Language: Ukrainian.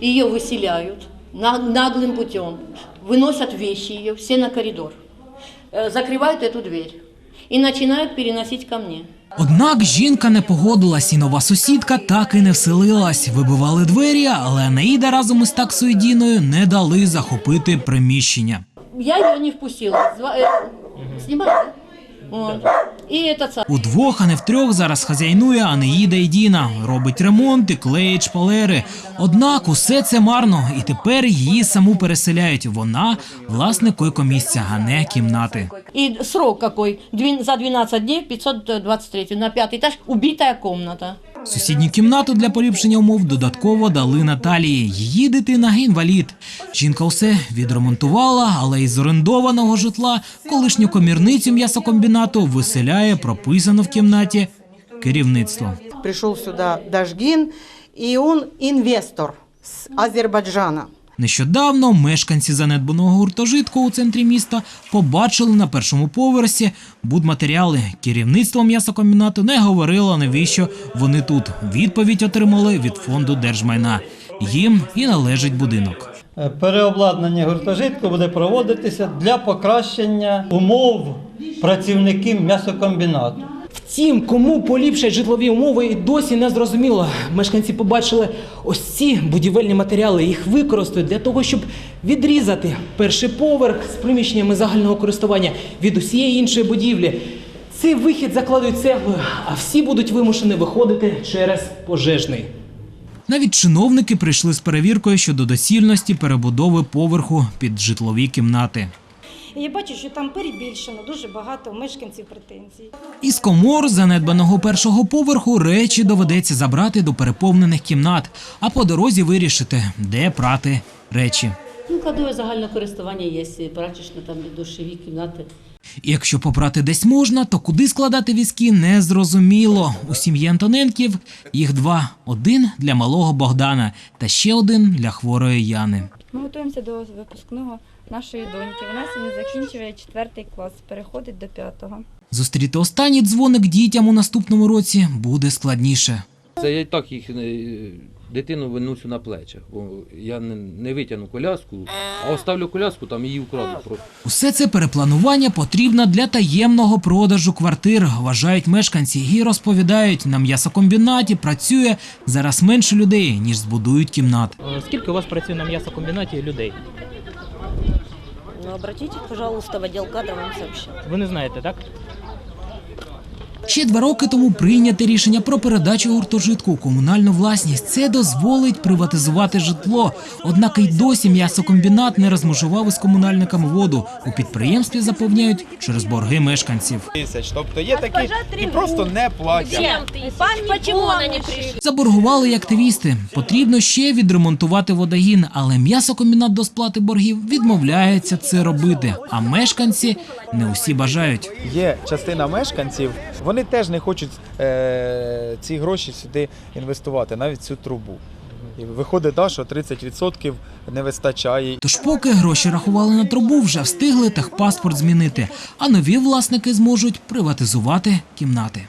ее выселяют на- наглым путем, выносят вещи ее все на коридор, э, закрывают эту дверь и начинают переносить ко мне. Однак жінка не погодилась, і нова сусідка так і не вселилась. Вибивали двері, але Анаїда разом із таксою Діною не дали захопити приміщення. Я ее не впустила. Зва- э, Снимаю, да? Вот. И этот сам. Удвох, а не втрьох зараз хазяйнує Анеїда і Діна. Робить ремонт і клеїть шпалери. Однак усе це марно, і тепер її саму переселяють. Вона власник койкомісця, а не кімнати. И срок какой? Двин- За 12 дней 523 на пятый этаж убитая комната. Сусідню кімнату для поліпшення умов додатково дали Наталії. Її дитина інвалід. Жінка все відремонтувала, але із орендованого житла колишню комірницю м'ясокомбінату виселяє прописано в кімнаті керівництво. Прийшов сюди Дашгин, і он інвестор з Азербайджана. Нещодавно мешканці занедбаного гуртожитку у центрі міста побачили на першому поверсі будматеріали. Керівництво м'ясокомбінату не говорило, навіщо вони тут. Відповідь отримали від фонду держмайна. Їм і належить будинок. Е, Переобладнання гуртожитку буде проводитися для покращення умов працівників м'ясокомбінату. Втім, кому поліпшать житлові умови, і досі не зрозуміло. Мешканці побачили ось ці будівельні матеріали. Їх використають для того, щоб відрізати перший поверх з приміщеннями загального користування від усієї іншої будівлі. Цей вихід закладуть цеглою, а всі будуть вимушені виходити через пожежний. Навіть чиновники прийшли з перевіркою щодо доцільності перебудови поверху під житлові кімнати. І я бачу, що там перебільшено дуже багато мешканців претензій. Із комор занедбаного першого поверху речі доведеться забрати до переповнених кімнат, а по дорозі вирішити, де прати речі. Ну, кладове загального користування є, прачечна, там і душові кімнати. І Якщо попрати десь можна, то куди складати візки не зрозуміло. У сім'ї Антоненків їх два: один для малого Богдана та ще один для хворої Яни. Ми готуємося до випускного нашої доньки. Вона сьогодні закінчує четвертий клас, переходить до п'ятого. Зустріти останній дзвоник дітям у наступному році буде складніше. Це я і так їх е, дитину виносю на плечах, бо я не, не витягну коляску, а оставлю коляску, там її вкрадуть просто. Усе це перепланування потрібно для таємного продажу квартир, вважають мешканці і розповідають, на м'ясокомбінаті працює зараз менше людей, ніж збудують кімнат. Скільки у вас працює на м'ясокомбінаті людей? Ну, обратитесь, пожалуйста, в кадров, вам сообщат. Ви не знаєте, так? Ще два роки тому прийняте рішення про передачу гуртожитку у комунальну власність. Це дозволить приватизувати житло. Однак і досі м'ясокомбінат не розмежував із комунальниками воду. У підприємстві запевняють через борги мешканців. тисяч. Тобто є такі і просто не платять. Заборгували й активісти. Потрібно ще відремонтувати водогін, але м'ясокомбінат до сплати боргів відмовляється це робити. А мешканці не усі бажають. Є частина мешканців, вони теж не хочуть е, ці гроші сюди інвестувати, навіть цю трубу. І виходить, да, що 30% не вистачає. Тож, поки гроші рахували на трубу, вже встигли техпаспорт змінити, а нові власники зможуть приватизувати кімнати.